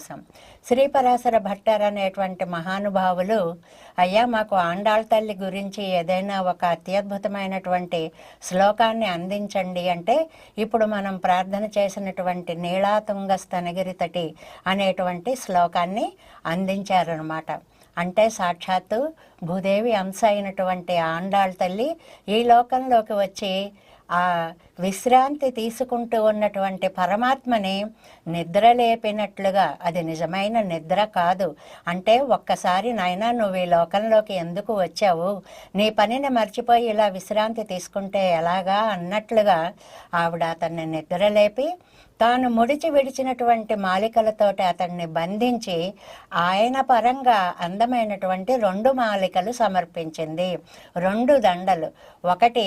కోసం శ్రీపరాశర భట్టర్ అనేటువంటి మహానుభావులు అయ్యా మాకు ఆండాళ్ తల్లి గురించి ఏదైనా ఒక అత్యద్భుతమైనటువంటి శ్లోకాన్ని అందించండి అంటే ఇప్పుడు మనం ప్రార్థన చేసినటువంటి నీళాతుంగ స్తనగిరితటి అనేటువంటి శ్లోకాన్ని అందించారనమాట అంటే సాక్షాత్తు భూదేవి అంశ అయినటువంటి ఆండాళ్ తల్లి ఈ లోకంలోకి వచ్చి ఆ విశ్రాంతి తీసుకుంటూ ఉన్నటువంటి పరమాత్మని నిద్ర లేపినట్లుగా అది నిజమైన నిద్ర కాదు. అంటే ఒక్కసారి నాయన నువ్వు ఈ లోకంలోకి ఎందుకు వచ్చావు? నీ పనిని మర్చిపోయి ఇలా విశ్రాంతి తీసుకుంటే ఎలాగా అన్నట్లుగా ఆవిడ అతన్ని నిద్ర లేపి తాను ముడిచి విడిచినటువంటి మాలికలతోటి అతన్ని బంధించి ఆయన పరంగా అందమైనటువంటి రెండు మాలికలు సమర్పించింది. రెండు దండలు. ఒకటి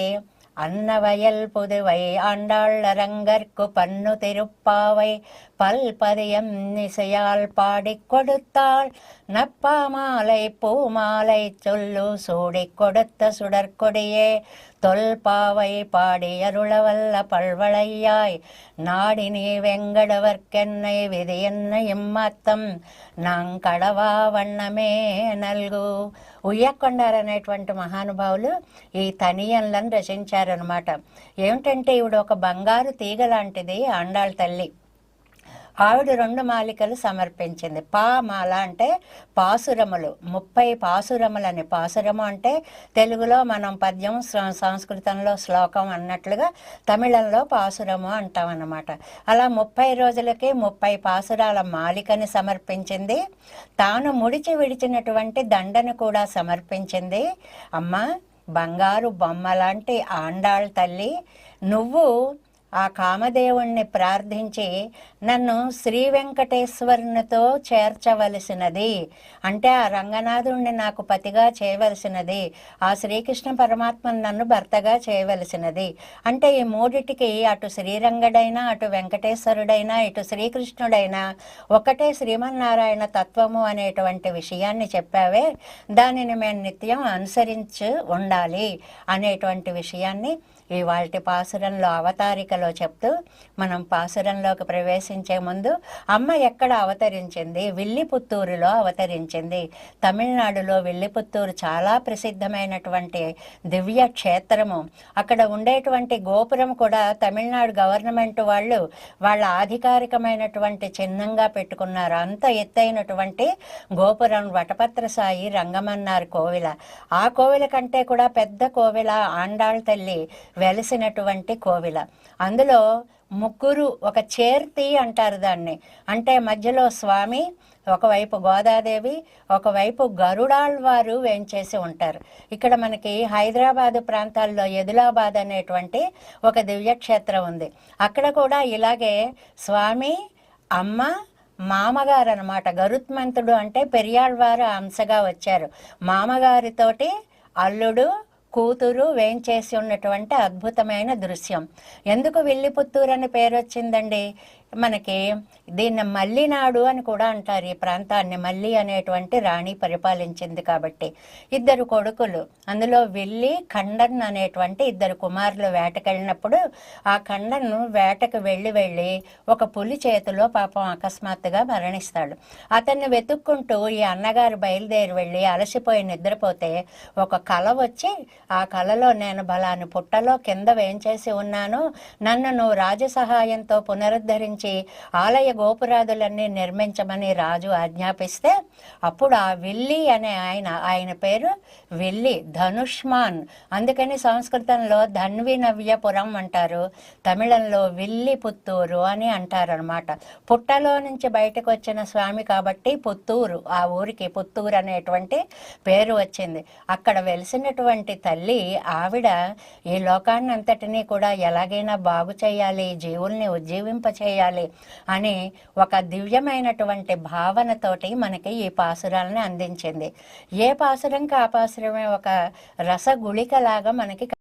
அன்னவயல் புதுவை ஆண்டாளரங்கற்கு பன்னு திருப்பாவை பல்பதியம் இசையால் பாடிக் கொடுத்தாள். நப்பாமாலை பூமாலை சொல்லு சூடிக் கொடுத்த சுடற்கொடியே. தொல்பாவை பாடியருளவல்ல பல்வளையாய் நாடினி வெங்கடவர்க்கென்னை விதி என்ன இம்மத்தம் నాంకడవా వన్నమే నల్గు ఉయ్యకొండారు అనేటువంటి మహానుభావులు ఈ తనియన్లను రచించారనమాట ఏమిటంటే ఈవిడ ఒక బంగారు తీగ లాంటిది ఆండాళ్ళ తల్లి ఆవిడ రెండు మాలికలు సమర్పించింది. పా మాల అంటే పాసురములు. ముప్పై పాసురములని. పాసురము అంటే తెలుగులో మనం పద్యం సంస్కృతంలో శ్లోకం అన్నట్లుగా తమిళంలో పాసురము అంటాం అన్నమాట అలా ముప్పై రోజులకి ముప్పై పాసురాల మాలికని సమర్పించింది. తాను ముడిచి విడిచినటువంటి దండను కూడా సమర్పించింది. అమ్మ బంగారు బొమ్మ లాంటి ఆండాళ్ తల్లి నువ్వు ఆ కామదేవుణ్ణి ప్రార్థించి నన్ను శ్రీ వెంకటేశ్వరునితో చేర్చవలసినది. అంటే ఆ రంగనాథుణ్ణి నాకు పతిగా చేయవలసినది. ఆ శ్రీకృష్ణ పరమాత్మను నన్ను భర్తగా చేయవలసినది. అంటే ఈ మూడిటికి అటు శ్రీరంగడైనా అటు వెంకటేశ్వరుడైనా ఇటు శ్రీకృష్ణుడైనా ఒకటే శ్రీమన్నారాయణ తత్వము అనేటువంటి విషయాన్ని చెప్పావే. దానిని మేము నిత్యం అనుసరించి ఉండాలి అనేటువంటి విషయాన్ని ఇవాళ పాసురంలో అవతారికలో చెప్తూ మనం పాసురంలోకి ప్రవేశించే ముందు అమ్మ ఎక్కడ అవతరించింది? విల్లిపుత్తూరులో అవతరించింది. తమిళనాడులో విల్లిపుత్తూరు చాలా ప్రసిద్ధమైనటువంటి దివ్య క్షేత్రము అక్కడ ఉండేటువంటి గోపురం కూడా తమిళనాడు గవర్నమెంట్ వాళ్ళు వాళ్ళ ఆధికారికమైనటువంటి చిహ్నంగా పెట్టుకున్నారు. అంత ఎత్తైనటువంటి గోపురం వటపత్ర సాయి రంగమన్నారు కోవిల. ఆ కోవిల కంటే కూడా పెద్ద కోవిల ఆండాళ్ తల్లి వెలిసినటువంటి కోవిల. అందులో ముగ్గురు ఒక చేర్తి అంటారు దాన్ని. అంటే మధ్యలో స్వామి ఒకవైపు గోదాదేవి ఒకవైపు గరుడాళ్వారు వేంచేసి ఉంటారు. ఇక్కడ మనకి హైదరాబాదు ప్రాంతాల్లో ఎదిలాబాద్ అనేటువంటి ఒక దివ్యక్షేత్రం ఉంది. అక్కడ కూడా ఇలాగే స్వామి అమ్మ మామగారు అనమాట గరుత్మంతుడు అంటే పెరియాళ్వారు అంశగా వచ్చారు. మామగారితోటి అల్లుడు కూతురు వేంచేసి ఉన్నటువంటి అద్భుతమైన దృశ్యం. ఎందుకు విల్లిపుత్తూరు అని పేరు వచ్చిందండి మనకి దీన్ని మల్లినాడు అని కూడా అంటారు. ఈ ప్రాంతాన్ని మల్లి అనేటువంటి రాణి పరిపాలించింది కాబట్టి ఇద్దరు కొడుకులు. అందులో వెళ్ళి ఖండన్ అనేటువంటి ఇద్దరు కుమారులు వేటకెళ్ళినప్పుడు ఆ ఖండన్ వేటకు వెళ్ళి వెళ్ళి ఒక పులి చేతిలో పాపం అకస్మాత్తుగా మరణిస్తాడు. అతన్ని వెతుక్కుంటూ ఈ అన్నగారు బయలుదేరి వెళ్ళి అలసిపోయి నిద్రపోతే ఒక కళ వచ్చి ఆ కలలో నేను బలాన్ని పుట్టలో కింద వేయించేసి ఉన్నాను. నన్ను నువ్వు రాజసహాయంతో పునరుద్ధరించి పునరుద్ధరించి ఆలయ గోపురాదులన్నీ నిర్మించమని రాజు ఆజ్ఞాపిస్తే అప్పుడు ఆ విల్లి అనే ఆయన ఆయన పేరు విల్లి ధనుష్మాన్. అందుకని సంస్కృతంలో ధన్వి నవ్యపురం అంటారు. తమిళంలో విల్లి పుత్తూరు అని అంటారనమాట పుట్టలో నుంచి బయటకు వచ్చిన స్వామి కాబట్టి పుత్తూరు. ఆ ఊరికి పుత్తూరు అనేటువంటి పేరు వచ్చింది. అక్కడ వెలిసినటువంటి తల్లి ఆవిడ ఈ లోకాన్నంతటినీ కూడా ఎలాగైనా బాగు చేయాలి జీవుల్ని ఉజ్జీవింప చేయాలి అని ఒక దివ్యమైనటువంటి భావనతోటి మనకి ఈ పాసురాలని అందించింది. ఏ పాసురం కాపాసురమే ఒక రసగుళికలాగా మనకి